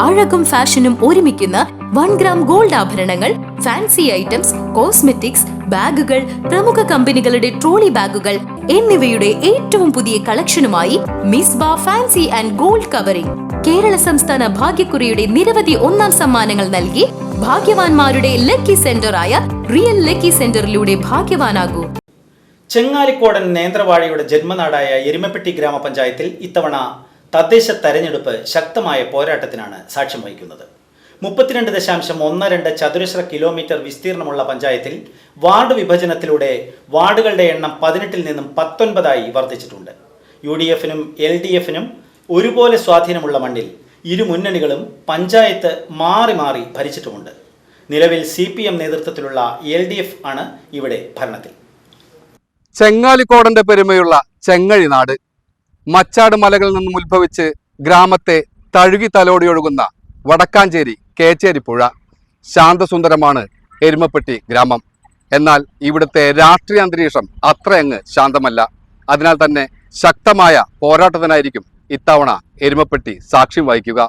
അഴകും ഫാഷനും ഒരുമിക്കുന്ന one gram gold ആഭരണങ്ങൾ ഫാൻസി ഐറ്റംസ് കോസ്മെറ്റിക്സ് ബാഗുകൾ പ്രമുഖ കമ്പനികളുടെ ട്രോളി ബാഗുകൾ എന്നിവയുടെ ഏറ്റവും പുതിയ കളക്ഷനുമായി Misba fancy and gold covering. Kerala സംസ്ഥാന ഭാഗ്യക്കുറിയുടെ നിരവധി ഒന്നാം സമ്മാനങ്ങൾ നൽകി ഭാഗ്യവാന്മാരുടെ ലക്കി സെന്ററായ റിയൽ ലക്കി സെന്ററിലൂടെ ഭാഗ്യവാനാകൂ. ചെങ്ങാലിക്കോടൻ നേന്ത്രവാഴയുടെ ജന്മനാടായ എരുമപ്പെട്ടി ഗ്രാമപഞ്ചായത്തിൽ ഇത്തവണ തദ്ദേശ തെരഞ്ഞെടുപ്പ് ശക്തമായ പോരാട്ടത്തിനാണ് സാക്ഷ്യം വഹിക്കുന്നത്. മുപ്പത്തിരണ്ട് ദശാംശം ഒന്ന് രണ്ട് ചതുരശ്ര കിലോമീറ്റർ വിസ്തീർണമുള്ള പഞ്ചായത്തിൽ വാർഡ് വിഭജനത്തിലൂടെ വാർഡുകളുടെ എണ്ണം പതിനെട്ടിൽ നിന്നും പത്തൊൻപതായി വർദ്ധിച്ചിട്ടുണ്ട്. യു ഡി എഫിനും എൽ ഡി എഫിനും ഒരുപോലെ സ്വാധീനമുള്ള മണ്ണിൽ ഇരു മുന്നണികളും പഞ്ചായത്ത് മാറി മാറി ഭരിച്ചിട്ടുമുണ്ട്. നിലവിൽ സി പി എം നേതൃത്വത്തിലുള്ള എൽ ഡി എഫ് ആണ് ഇവിടെ ഭരണത്തിൽ. ചെങ്ങാലിക്കോടന്റെ പെരുമയുള്ള ചെങ്ങഴി നാട് മച്ചാട് മലകളിൽ നിന്നും ഉത്ഭവിച്ച് ഗ്രാമത്തെ തഴുകി തലോടി ഒഴുകുന്ന വടക്കാഞ്ചേരി കേച്ചേരി പുഴ ശാന്തസുന്ദരമാണ് എരുമപ്പെട്ടി ഗ്രാമം. എന്നാൽ ഇവിടുത്തെ രാഷ്ട്രീയ അന്തരീക്ഷം അത്രയങ്ങ് ശാന്തമല്ല. അതിനാൽ തന്നെ ശക്തമായ പോരാട്ടത്തിനായിരിക്കും ഇത്തവണ എരുമപ്പെട്ടി സാക്ഷ്യം വഹിക്കുക.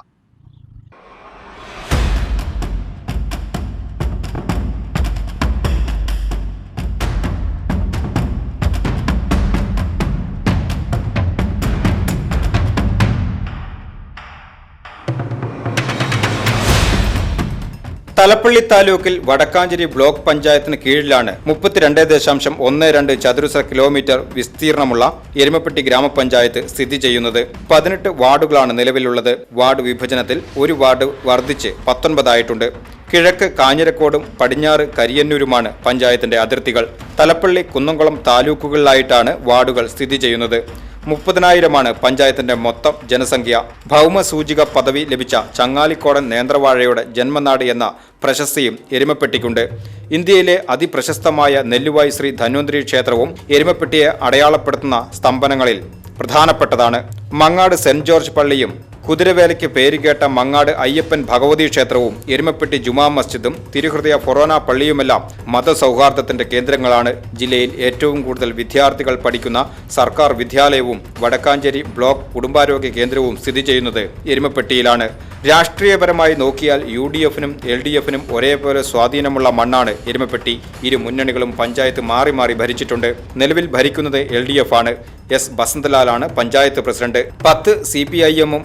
തലപ്പള്ളി താലൂക്കിൽ വടക്കാഞ്ചേരി ബ്ലോക്ക് പഞ്ചായത്തിന് കീഴിലാണ് മുപ്പത്തിരണ്ട് ദശാംശം ഒന്ന് രണ്ട് ചതുരശ്ര കിലോമീറ്റർ വിസ്തീർണമുള്ള എരുമപ്പെട്ടി ഗ്രാമപഞ്ചായത്ത് സ്ഥിതി ചെയ്യുന്നത്. പതിനെട്ട് വാർഡുകളാണ് നിലവിലുള്ളത്. വാർഡ് വിഭജനത്തിൽ ഒരു വാർഡ് വർദ്ധിച്ച് പത്തൊൻപതായിട്ടുണ്ട്. കിഴക്ക് കാഞ്ഞിരക്കോടും പടിഞ്ഞാറ് കരിയന്നൂരുമാണ് പഞ്ചായത്തിന്റെ അതിർത്തികൾ. തലപ്പള്ളി കുന്നംകുളം താലൂക്കുകളിലായിട്ടാണ് വാർഡുകൾ സ്ഥിതി ചെയ്യുന്നത്. മുപ്പതിനായിരമാണ് പഞ്ചായത്തിന്റെ മൊത്തം ജനസംഖ്യ. ഭൗമസൂചിക പദവി ലഭിച്ച ചങ്ങാലിക്കോടൻ നേന്ത്രവാഴയുടെ ജന്മനാട് എന്ന പ്രശസ്തിയും എരുമപ്പെട്ടിക്കുണ്ട്. ഇന്ത്യയിലെ അതിപ്രശസ്തമായ നെല്ലുവായി ശ്രീ ധന്വന്തരി ക്ഷേത്രവും എരുമപ്പെട്ടിയെ അടയാളപ്പെടുത്തുന്ന സ്തംഭനങ്ങളിൽ പ്രധാനപ്പെട്ടതാണ്. മങ്ങാട് സെന്റ് ജോർജ് പള്ളിയും കുതിരവേലയ്ക്ക് പേരുകേട്ട മങ്ങാട് അയ്യപ്പൻ ഭഗവതി ക്ഷേത്രവും എരുമപ്പെട്ടി ജുമാ മസ്ജിദും തിരുഹൃദയ ഫൊറോന പള്ളിയുമെല്ലാം മതസൗഹാർദ്ദത്തിന്റെ കേന്ദ്രങ്ങളാണ്. ജില്ലയിൽ ഏറ്റവും കൂടുതൽ വിദ്യാർത്ഥികൾ പഠിക്കുന്ന സർക്കാർ വിദ്യാലയവും വടക്കാഞ്ചേരി ബ്ലോക്ക് കുടുംബാരോഗ്യ കേന്ദ്രവും സ്ഥിതി ചെയ്യുന്നത് എരുമപ്പെട്ടിയിലാണ്. രാഷ്ട്രീയപരമായി നോക്കിയാൽ യു ഡി എഫിനും എൽ ഡി എഫിനും ഒരേപോലെ സ്വാധീനമുള്ള മണ്ണാണ് എരുമപ്പെട്ടി. ഇരു മുന്നണികളും പഞ്ചായത്ത് മാറി മാറി ഭരിച്ചിട്ടുണ്ട്. നിലവിൽ ഭരിക്കുന്നത് എൽ ഡി എഫ് ആണ് എസ്. ബസന്തലാലാണ് പഞ്ചായത്ത് പ്രസിഡന്റ്. പത്ത് സി പി ഐ എമ്മും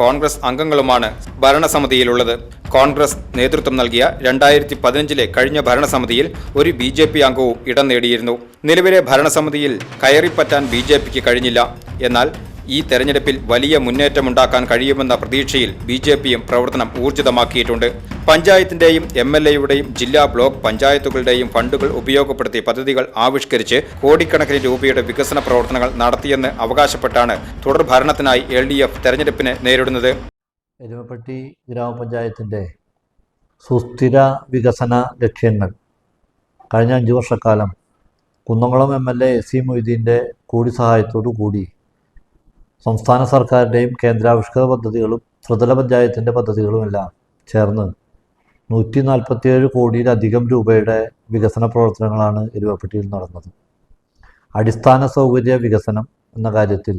കോൺഗ്രസ് അംഗങ്ങളുമാണ് ഭരണസമിതിയിലുള്ളത്. കോൺഗ്രസ് നേതൃത്വം നൽകിയ രണ്ടായിരത്തി പതിനഞ്ചിലെ കഴിഞ്ഞ ഭരണസമിതിയിൽ ഒരു ബി ജെ പി അംഗവും ഇടം നേടിയിരുന്നു. നിലവിലെ ഭരണസമിതിയിൽ കയറിപ്പറ്റാൻ ബി ജെ പിക്ക് കഴിഞ്ഞില്ല. എന്നാൽ ഈ തെരഞ്ഞെടുപ്പിൽ വലിയ മുന്നേറ്റമുണ്ടാക്കാൻ കഴിയുമെന്ന പ്രതീക്ഷയിൽ ബി ജെ പിയും പ്രവർത്തനം ഊർജിതമാക്കിയിട്ടുണ്ട്. പഞ്ചായത്തിന്റെയും എം എൽ എയുടെയും ജില്ലാ ബ്ലോക്ക് പഞ്ചായത്തുകളുടെയും ഫണ്ടുകൾ ഉപയോഗപ്പെടുത്തി പദ്ധതികൾ ആവിഷ്കരിച്ച് കോടിക്കണക്കിന് രൂപയുടെ വികസന പ്രവർത്തനങ്ങൾ നടത്തിയെന്ന് അവകാശപ്പെട്ടാണ് തുടർ ഭരണത്തിനായി എൽ ഡി എഫ് തെരഞ്ഞെടുപ്പിനെ നേരിടുന്നത്. എരുമപ്പെട്ടി സുസ്ഥിര വികസന ലക്ഷ്യങ്ങൾ. കഴിഞ്ഞ അഞ്ച് വർഷക്കാലം Kunnamkulam M L A C മൊയ്തീന്റെ കൂടി സഹായത്തോടു കൂടി സംസ്ഥാന സർക്കാരിന്റെയും കേന്ദ്രാവിഷ്കൃത പദ്ധതികളും ത്രിതല പഞ്ചായത്തിന്റെ പദ്ധതികളുമെല്ലാം ചേർന്ന് നൂറ്റി നാൽപ്പത്തിയേഴ് കോടിയിലധികം രൂപയുടെ വികസന പ്രവർത്തനങ്ങളാണ് ഇരുവപ്പെട്ടിയിൽ നടന്നത്. അടിസ്ഥാന സൗകര്യ വികസനം എന്ന കാര്യത്തിൽ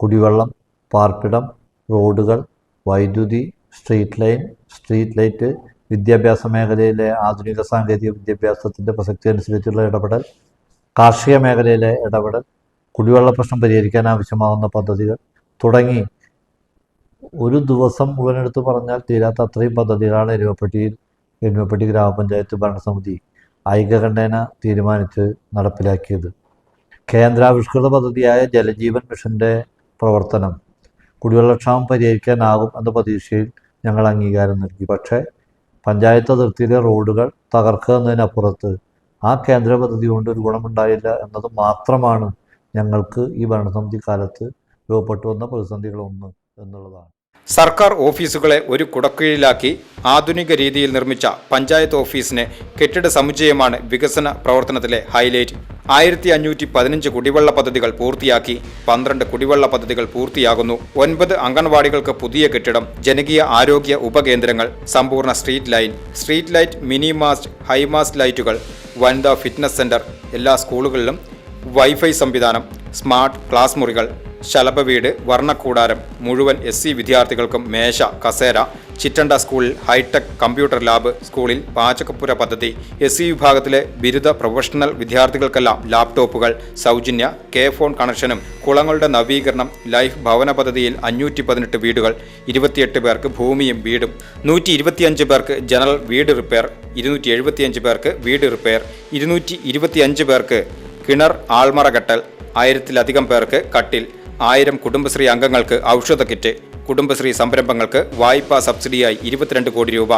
കുടിവെള്ളം പാർപ്പിടം റോഡുകൾ വൈദ്യുതി സ്ട്രീറ്റ് ലൈൻ സ്ട്രീറ്റ് ലൈറ്റ് വിദ്യാഭ്യാസ മേഖലയിലെ ആധുനിക സാങ്കേതിക വിദ്യാഭ്യാസത്തിന്റെ പ്രസക്തി അനുസരിച്ചുള്ള ഇടപെടൽ കാർഷിക മേഖലയിലെ ഇടപെടൽ കുടിവെള്ള പ്രശ്നം പരിഹരിക്കാൻ ആവശ്യമാവുന്ന പദ്ധതികൾ തുടങ്ങി. ഒരു ദിവസം മുഴുവനെടുത്ത് പറഞ്ഞാൽ തീരാത്ത അത്രയും പദ്ധതികളാണ് എരുമപ്പെട്ടിയിൽ എരുമപ്പെട്ടി ഗ്രാമപഞ്ചായത്ത് ഭരണസമിതി ഐക്യകണ്ഠേന തീരുമാനിച്ച് നടപ്പിലാക്കിയത്. കേന്ദ്രാവിഷ്കൃത പദ്ധതിയായ ജലജീവൻ മിഷന്റെ പ്രവർത്തനം കുടിവെള്ളക്ഷാമം പരിഹരിക്കാനാകും എന്ന പ്രതീക്ഷയിൽ ഞങ്ങൾ അംഗീകാരം നൽകി. പക്ഷേ പഞ്ചായത്ത് അതിർത്തിയിലെ റോഡുകൾ തകർക്കുക എന്നതിനപ്പുറത്ത് ആ കേന്ദ്ര പദ്ധതി കൊണ്ട് ഒരു ഗുണമുണ്ടായില്ല എന്നത് മാത്രമാണ് ഞങ്ങൾക്ക് ഈ ഭരണസമിതി കാലത്ത് രൂപപ്പെട്ടു വന്ന പ്രതിസന്ധികളൊന്ന് എന്നുള്ളതാണ്. സർക്കാർ ഓഫീസുകളെ ഒരു കുടക്കീഴിലാക്കി ആധുനിക രീതിയിൽ നിർമ്മിച്ച പഞ്ചായത്ത് ഓഫീസിന് കെട്ടിട സമുച്ചയമാണ് വികസന പ്രവർത്തനത്തിലെ ഹൈലൈറ്റ്. ആയിരത്തി അഞ്ഞൂറ്റി പതിനഞ്ച് കുടിവെള്ള പദ്ധതികൾ പൂർത്തിയാക്കി പന്ത്രണ്ട് കുടിവെള്ള പദ്ധതികൾ പൂർത്തിയാകുന്നു. ഒൻപത് അംഗൻവാടികൾക്ക് പുതിയ കെട്ടിടം ജനകീയ ആരോഗ്യ ഉപകേന്ദ്രങ്ങൾ സമ്പൂർണ street line street light mini mast high mast ലൈറ്റുകൾ വനിതാ ഫിറ്റ്നസ് സെന്റർ എല്ലാ സ്കൂളുകളിലും വൈഫൈ സംവിധാനം സ്മാർട്ട് ക്ലാസ് മുറികൾ ശലഭവീട് വർണക്കൂടാരം മുഴുവൻ എസ് സി വിദ്യാർത്ഥികൾക്കും മേശ കസേര ചിറ്റണ്ട സ്കൂളിൽ ഹൈടെക് കമ്പ്യൂട്ടർ ലാബ് സ്കൂളിൽ പാചകപ്പുര പദ്ധതി എസ് സി വിഭാഗത്തിലെ ബിരുദ പ്രൊഫഷണൽ വിദ്യാർത്ഥികൾക്കെല്ലാം ലാപ്ടോപ്പുകൾ സൗജന്യ കെ ഫോൺ കണക്ഷനും കുളങ്ങളുടെ നവീകരണം ലൈഫ് ഭവന പദ്ധതിയിൽ അഞ്ഞൂറ്റി പതിനെട്ട് വീടുകൾ ഇരുപത്തിയെട്ട് പേർക്ക് ഭൂമിയും വീടും നൂറ്റി ഇരുപത്തിയഞ്ച് പേർക്ക് ജനറൽ വീട് റിപ്പയർ ഇരുന്നൂറ്റി എഴുപത്തിയഞ്ച് പേർക്ക് വീട് റിപ്പയർ ഇരുന്നൂറ്റി ഇരുപത്തിയഞ്ച് പേർക്ക് കിണർ ആൾമറ കെട്ടൽ ആയിരത്തിലധികം പേർക്ക് കട്ടിൽ ആയിരം കുടുംബശ്രീ അംഗങ്ങൾക്ക് ഔഷധ കിറ്റ് കുടുംബശ്രീ സംരംഭങ്ങൾക്ക് വായ്പാ സബ്സിഡിയായി ഇരുപത്തിരണ്ട് കോടി രൂപ.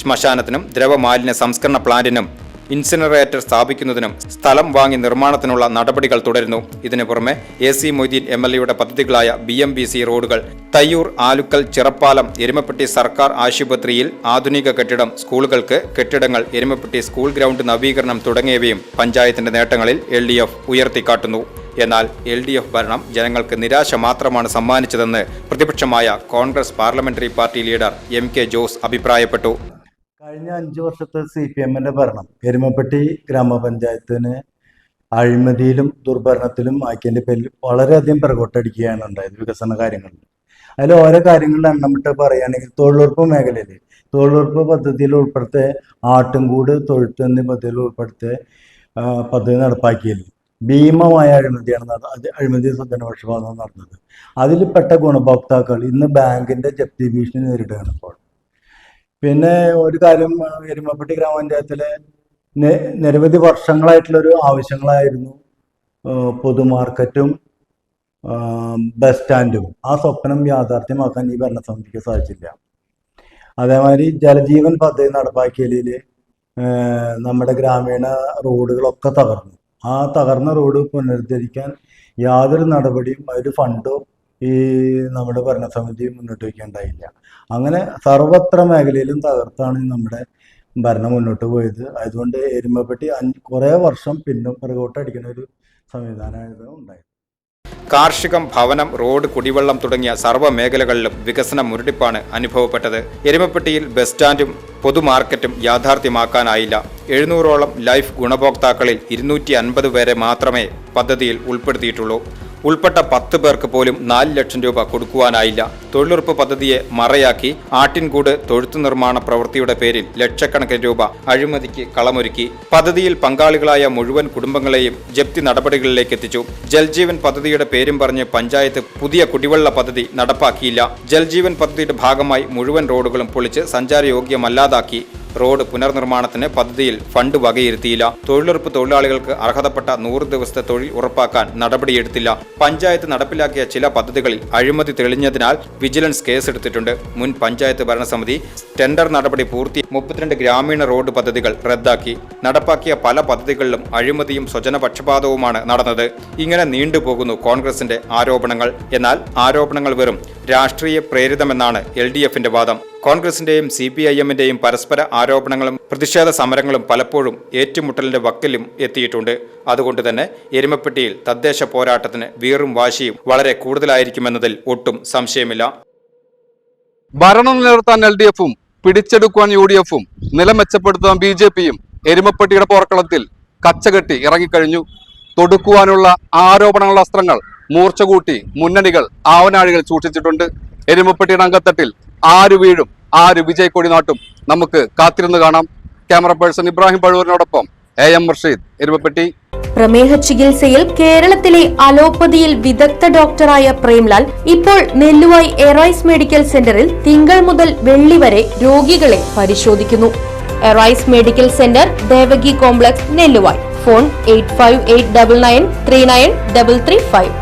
ശ്മശാനത്തിനും ദ്രവമാലിന്യ സംസ്കരണ പ്ലാന്റിനും ഇൻസിനറേറ്റർ സ്ഥാപിക്കുന്നതിനും സ്ഥലം വാങ്ങി നിർമ്മാണത്തിനുള്ള നടപടികൾ തുടരുന്നു. ഇതിനു പുറമെ A C Moideen M L എയുടെ പദ്ധതികളായ ബി എം ബി സി റോഡുകൾ തയ്യൂർ ആലുക്കൽ ചിറപ്പാലം എരുമപ്പെട്ടി സർക്കാർ ആശുപത്രിയിൽ ആധുനിക കെട്ടിടം സ്കൂളുകൾക്ക് കെട്ടിടങ്ങൾ എരുമപ്പെട്ടി സ്കൂൾ ഗ്രൗണ്ട് നവീകരണം തുടങ്ങിയവയും പഞ്ചായത്തിന്റെ നേട്ടങ്ങളിൽ എൽ ഡി എഫ് ഉയർത്തിക്കാട്ടുന്നു. എന്നാൽ എൽ ഡി എഫ് ഭരണം ജനങ്ങൾക്ക് നിരാശ മാത്രമാണ് സമ്മാനിച്ചതെന്ന് പ്രതിപക്ഷമായ Congress parliamentary party leader M K Jose അഭിപ്രായപ്പെട്ടു. കഴിഞ്ഞ അഞ്ച് വർഷത്തെ സി പി എമ്മിന്റെ ഭരണം എരുമപ്പെട്ടി ഗ്രാമപഞ്ചായത്തിന് അഴിമതിയിലും ദുർഭരണത്തിലും ആക്കിയതിന്റെ പേരിൽ വളരെയധികം പിറകോട്ടടിക്കുകയാണ് ഉണ്ടായത് വികസന കാര്യങ്ങളിൽ. അതിൽ ഓരോ കാര്യങ്ങളിൽ എണ്ണമിട്ട് പറയുകയാണെങ്കിൽ തൊഴിലുറപ്പ് മേഖലയിൽ തൊഴിലുറപ്പ് പദ്ധതിയിൽ ഉൾപ്പെടുത്തെ ആട്ടുംകൂട് തൊഴുത്ത് എന്നീ പദ്ധതിയിൽ ഉൾപ്പെടുത്തെ പദ്ധതി നടപ്പാക്കിയില്ല ഭീമമായ അഴിമതിയാണ് നട അത് അഴിമതി ജനപക്ഷപാതം നടന്നത്. അതിൽപ്പെട്ട ഗുണഭോക്താക്കൾ ഇന്ന് ബാങ്കിന്റെ ജപ്തി ഭീഷണി നേരിടുകയാണ് ഇപ്പോൾ. പിന്നെ ഒരു കാര്യം എരുമപ്പെട്ടി ഗ്രാമപഞ്ചായത്തിലെ നിരവധി വർഷങ്ങളായിട്ടുള്ളൊരു ആവശ്യങ്ങളായിരുന്നു. പൊതുമാർക്കറ്റും ബസ് സ്റ്റാൻഡും. ആ സ്വപ്നം യാഥാർത്ഥ്യമാക്കാൻ ഈ ഭരണസമിതിക്ക് സാധിച്ചില്ല. അതേമാതിരി ജലജീവൻ പദ്ധതി നടപ്പാക്കിയതിൽ നമ്മുടെ ഗ്രാമീണ റോഡുകളൊക്കെ തകർന്നു. ആ തകർന്ന റോഡ് പുനരുദ്ധരിക്കാൻ യാതൊരു നടപടിയും ഒരു ഫണ്ടോ ഈ നമ്മുടെ ഭരണസമിതി മുന്നോട്ട് വയ്ക്കേണ്ടായില്ല. അങ്ങനെ സർവത്ര മേഖലയിലും തകർത്താണ് നമ്മുടെ ഭരണം മുന്നോട്ട് പോയത്. അതുകൊണ്ട് എരുമപ്പെട്ടി അഞ്ച് കുറേ വർഷം പിന്നും പിറകോട്ടടിക്കുന്ന ഒരു സംവിധാനമായിരുന്നു ഉണ്ടായത്. കാർഷികം ഭവനം റോഡ് കുടിവെള്ളം തുടങ്ങിയ സർവ മേഖലകളിലും വികസന മുരടിപ്പാണ് അനുഭവപ്പെട്ടത്. എരുമപ്പെട്ടിയിൽ ബസ് സ്റ്റാൻഡും പൊതുമാർക്കറ്റും യാഥാർത്ഥ്യമാക്കാനായില്ല. എഴുന്നൂറോളം ലൈഫ് ഗുണഭോക്താക്കളിൽ ഇരുന്നൂറ്റി അൻപത് പേരെ മാത്രമേ പദ്ധതിയിൽ ഉൾപ്പെടുത്തിയിട്ടുള്ളൂ. ഉൾപ്പെട്ട പത്ത് പേർക്ക് പോലും നാല് ലക്ഷം രൂപ കൊടുക്കുവാനായില്ല. തൊഴിലുറപ്പ് പദ്ധതിയെ മറയാക്കി ആട്ടിൻകൂട് തൊഴുത്തു നിർമ്മാണ പ്രവൃത്തിയുടെ പേരിൽ ലക്ഷക്കണക്കിന് രൂപ അഴിമതിക്ക് കളമൊരുക്കി. പദ്ധതിയിൽ പങ്കാളികളായ മുഴുവൻ കുടുംബങ്ങളെയും ജപ്തി നടപടികളിലേക്ക് എത്തിച്ചു. ജൽജീവൻ പദ്ധതിയുടെ പേരും പറഞ്ഞ് പഞ്ചായത്ത് പുതിയ കുടിവെള്ള പദ്ധതി നടപ്പാക്കിയില്ല. ജൽജീവൻ പദ്ധതിയുടെ ഭാഗമായി മുഴുവൻ റോഡുകളും പൊളിച്ച് സഞ്ചാരയോഗ്യമല്ലാതാക്കി. റോഡ് പുനർനിർമ്മാണത്തിന് പദ്ധതിയിൽ ഫണ്ട് വകയിരുത്തിയില്ല. തൊഴിലുറപ്പ് തൊഴിലാളികൾക്ക് അർഹതപ്പെട്ട നൂറ് ദിവസത്തെ തൊഴിൽ ഉറപ്പാക്കാൻ നടപടിയെടുത്തില്ല. പഞ്ചായത്ത് നടപ്പിലാക്കിയ ചില പദ്ധതികളിൽ അഴിമതി തെളിഞ്ഞതിനാൽ വിജിലൻസ് കേസെടുത്തിട്ടുണ്ട്. മുൻ പഞ്ചായത്ത് ഭരണസമിതി ടെൻഡർ നടപടി പൂർത്തി മുപ്പത്തിരണ്ട് ഗ്രാമീണ റോഡ് പദ്ധതികൾ റദ്ദാക്കി. നടപ്പാക്കിയ പല പദ്ധതികളിലും അഴിമതിയും സ്വജനപക്ഷപാതവുമാണ് നടന്നത്. ഇങ്ങനെ നീണ്ടുപോകുന്നു കോൺഗ്രസിന്റെ ആരോപണങ്ങൾ. എന്നാൽ ആരോപണങ്ങൾ വെറും രാഷ്ട്രീയ പ്രേരിതമെന്നാണ് എൽ ഡി എഫിന്റെ വാദം. കോൺഗ്രസിന്റെയും സി പി ഐ എമ്മിന്റെയും പരസ്പര ആരോപണങ്ങളും പ്രതിഷേധ സമരങ്ങളും പലപ്പോഴും ഏറ്റുമുട്ടലിന്റെ വക്കിലും എത്തിയിട്ടുണ്ട്. അതുകൊണ്ട് തന്നെ എരുമപ്പെട്ടിയിൽ തദ്ദേശ പോരാട്ടത്തിന് വീറും വാശിയും വളരെ കൂടുതലായിരിക്കുമെന്നതിൽ ഒട്ടും സംശയമില്ല. ഭരണം നിലനിർത്താൻ എൽ ഡി എഫും പിടിച്ചെടുക്കുവാൻ യു ഡി എഫും നില മെച്ചപ്പെടുത്താൻ ബി ജെ പിയും എരുമപ്പെട്ടിയുടെ പോർക്കളത്തിൽ കച്ചകെട്ടി ഇറങ്ങിക്കഴിഞ്ഞു. തൊടുക്കുവാനുള്ള ആരോപണങ്ങളുടെ അസ്ത്രങ്ങൾ മൂർച്ച കൂട്ടി മുന്നണികൾ ആവനാഴികൾ സൂക്ഷിച്ചിട്ടുണ്ട്. എരുമപ്പെട്ടിയുടെ രംഗത്തട്ടിൽ ആര് വീഴും ആര് വിജയ് കൊടി നാട്ടും നമുക്ക് കാത്തിരുന്ന് കാണാം. ക്യാമറ പേഴ്സൺ ഇബ്രാഹിം പഴൂരിനോടൊപ്പം എ എം മുർഷീദ് എരുമപ്പെട്ടി. പ്രമേഹ ചികിത്സയിൽ കേരളത്തിലെ അലോപ്പതിയിൽ വിദഗ്ധ ഡോക്ടറായ പ്രേംലാൽ ഇപ്പോൾ നെല്ലുവായി എറൈസ് മെഡിക്കൽ സെന്ററിൽ തിങ്കൾ മുതൽ വെള്ളി വരെ രോഗികളെ പരിശോധിക്കുന്നു. Arise medical centre Devaki complex Nelluvayi. Phone eight five eight double nine three nine double three five.